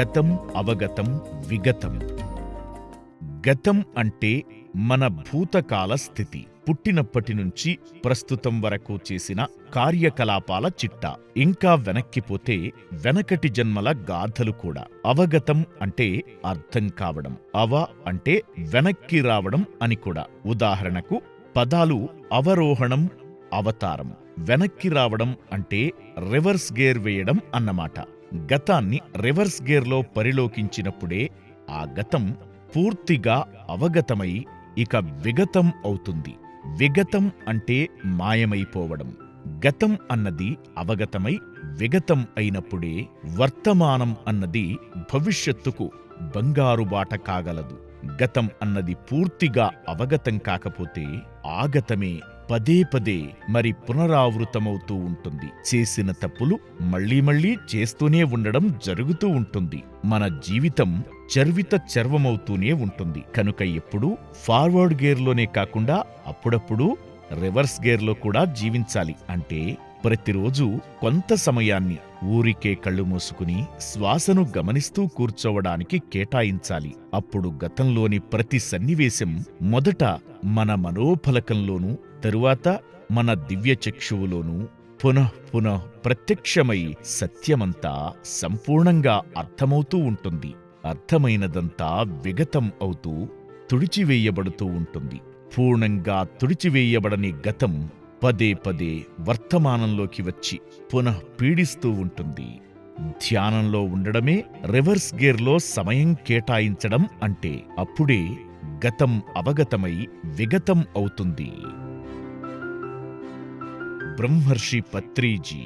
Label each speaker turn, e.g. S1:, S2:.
S1: గతం అవగతం విగతం. గతం అంటే మన భూతకాల స్థితి. పుట్టినప్పటి నుంచి ప్రస్తుతం వరకు చేసిన కార్యకలాపాల చిట్టా. ఇంకా వెనక్కిపోతే వెనకటి జన్మల గాథలు కూడా. అవగతం అంటే అర్థం కావడం. అవ అంటే వెనక్కి రావడం అని కూడా. ఉదాహరణకు పదాలు అవరోహణం అవతారం. వెనక్కి రావడం అంటే రివర్స్ గేర్ వేయడం అన్నమాట. గతాన్ని రివర్స్ గేర్లో పరిలోకించినప్పుడే ఆ గతం పూర్తిగా అవగతమై ఇక విగతం అవుతుంది. విగతం అంటే మాయమైపోవడం. గతం అన్నది అవగతమై విగతం అయినప్పుడే వర్తమానం అన్నది భవిష్యత్తుకు బంగారు బాట కాగలదు. గతం అన్నది పూర్తిగా అవగతం కాకపోతే ఆగతమే పదే పదే మరి పునరావృతమవుతూ ఉంటుంది. చేసిన తప్పులు మళ్ళీ మళ్ళీ చేస్తూనే ఉండడం జరుగుతూ ఉంటుంది. మన జీవితం చర్విత చర్వమవుతూనే ఉంటుంది. కనుక ఎప్పుడూ ఫార్వర్డ్ గేర్లోనే కాకుండా అప్పుడప్పుడు రివర్స్ గేర్లో కూడా జీవించాలి. అంటే ప్రతిరోజు కొంత సమయాన్ని ఊరికే కళ్ళు మూసుకుని శ్వాసను గమనిస్తూ కూర్చోవడానికి కేటాయించాలి. అప్పుడు గతంలోని ప్రతి సన్నివేశం మొదట మన మనోఫలకంలోనూ తరువాత మన దివ్య చక్షువులోనూ పునః పునః ప్రత్యక్షమై సత్యమంతా సంపూర్ణంగా అర్థమవుతూ ఉంటుంది. అర్థమైనదంతా విగతం అవుతూ తుడిచివేయబడుతూ ఉంటుంది. పూర్ణంగా తుడిచివేయబడని గతం పదే పదే వర్తమానంలోకి వచ్చి పునః పీడిస్తూ ఉంటుంది. ధ్యానంలో ఉండడమే రివర్స్ గేర్లో సమయం కేటాయించడం అంటే అప్పుడే గతం అవగతమై విగతం అవుతుంది. బ్రహ్మర్షి పత్రీజీ